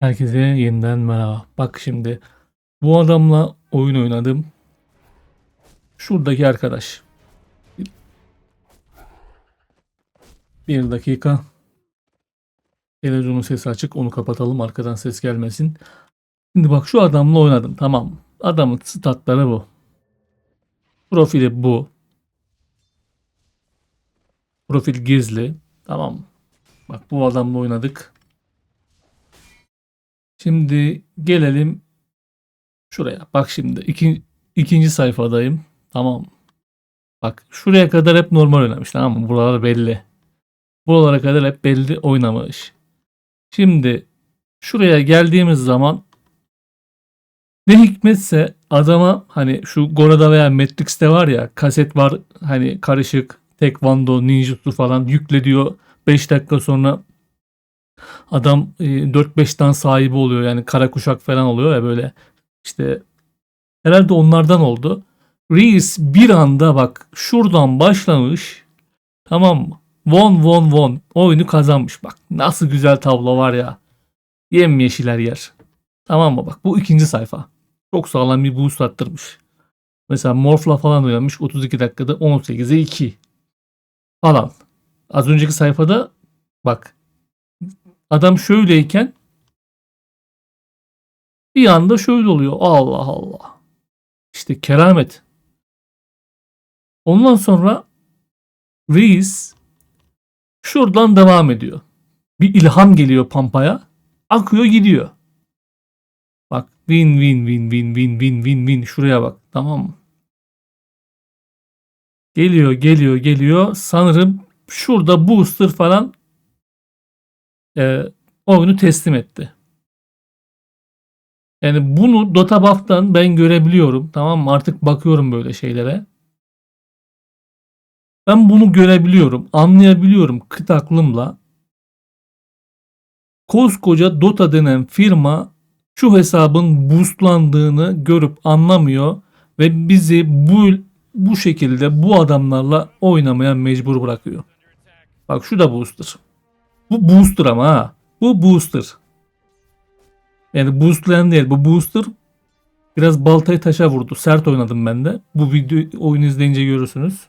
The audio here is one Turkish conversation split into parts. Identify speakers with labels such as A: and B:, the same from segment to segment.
A: Herkese yeniden merhaba. Bak şimdi bu adamla oyun oynadım. Şuradaki arkadaş. Bir dakika. Televizyonun sesi açık. Onu kapatalım. Arkadan ses gelmesin. Şimdi bak şu adamla oynadım. Tamam. mı? Adamın statları bu. Profili bu. Profil gizli. Tamam. Bak bu adamla oynadık. Şimdi gelelim şuraya. Bak şimdi iki, ikinci sayfadayım. Tamam. Bak şuraya kadar hep normal oynamış tamam mı? Buralar belli. Buralara kadar hep belli oynamış. Şimdi şuraya geldiğimiz zaman ne hikmetse adama hani şu Gora'da veya Matrix'te var ya kaset var hani karışık tekvando, ninjutsu falan yükle diyor. 5 dakika sonra adam e, 4-5 tane sahibi oluyor yani kara kuşak falan oluyor ya böyle işte herhalde onlardan oldu. Reis bir anda bak şuradan başlamış tamam mı? Won won won oyunu kazanmış bak nasıl güzel tablo var ya yemyeşiler yer. Tamam mı bak bu ikinci sayfa. Çok sağlam bir boost attırmış. Mesela Morph'la falan oynamış 32 dakikada 18'e 2 falan. Az önceki sayfada bak Adam şöyleyken bir anda şöyle oluyor. Allah Allah. İşte keramet. Ondan sonra reis şuradan devam ediyor. Bir ilham geliyor Pampa'ya. Akıyor gidiyor. Bak win win win win win win win win şuraya bak tamam mı? Geliyor geliyor geliyor. Sanırım şurada booster falan e, oyunu teslim etti. Yani bunu Dota Buff'tan ben görebiliyorum. Tamam mı? Artık bakıyorum böyle şeylere. Ben bunu görebiliyorum. Anlayabiliyorum kıt aklımla. Koskoca Dota denen firma şu hesabın boostlandığını görüp anlamıyor ve bizi bu bu şekilde bu adamlarla oynamaya mecbur bırakıyor. Bak şu da booster. Bu booster ama ha. Bu booster. Yani boostlayan değil. Bu booster biraz baltayı taşa vurdu. Sert oynadım ben de. Bu video oyunu izleyince görürsünüz.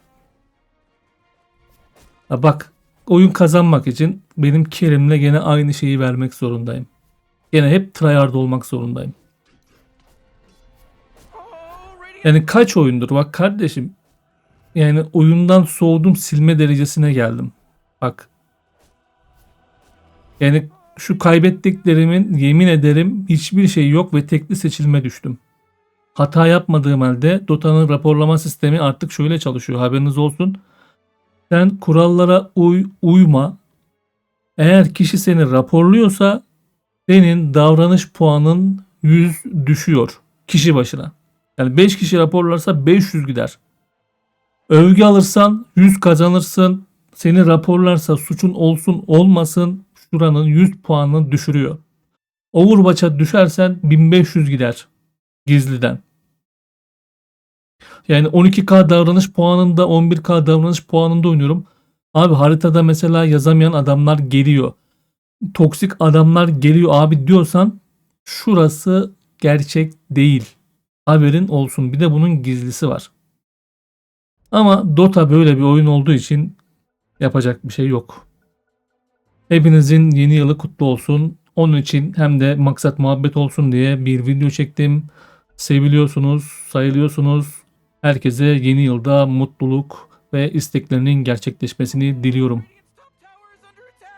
A: Ha bak oyun kazanmak için benim Kerim'le gene aynı şeyi vermek zorundayım. Gene hep tryhard olmak zorundayım. Yani kaç oyundur bak kardeşim. Yani oyundan soğudum silme derecesine geldim. Bak yani şu kaybettiklerimin yemin ederim hiçbir şey yok ve tekli seçilme düştüm. Hata yapmadığım halde Dota'nın raporlama sistemi artık şöyle çalışıyor haberiniz olsun. Sen kurallara uy, uyma. Eğer kişi seni raporluyorsa senin davranış puanın 100 düşüyor kişi başına. Yani 5 kişi raporlarsa 500 gider. Övgü alırsan 100 kazanırsın. Seni raporlarsa suçun olsun olmasın şuranın 100 puanını düşürüyor. Overwatch'a düşersen 1500 gider gizliden. Yani 12K davranış puanında 11K davranış puanında oynuyorum. Abi haritada mesela yazamayan adamlar geliyor. Toksik adamlar geliyor abi diyorsan şurası gerçek değil. Haberin olsun. Bir de bunun gizlisi var. Ama Dota böyle bir oyun olduğu için yapacak bir şey yok. Hepinizin yeni yılı kutlu olsun. Onun için hem de maksat muhabbet olsun diye bir video çektim. Seviliyorsunuz, sayılıyorsunuz. Herkese yeni yılda mutluluk ve isteklerinin gerçekleşmesini diliyorum.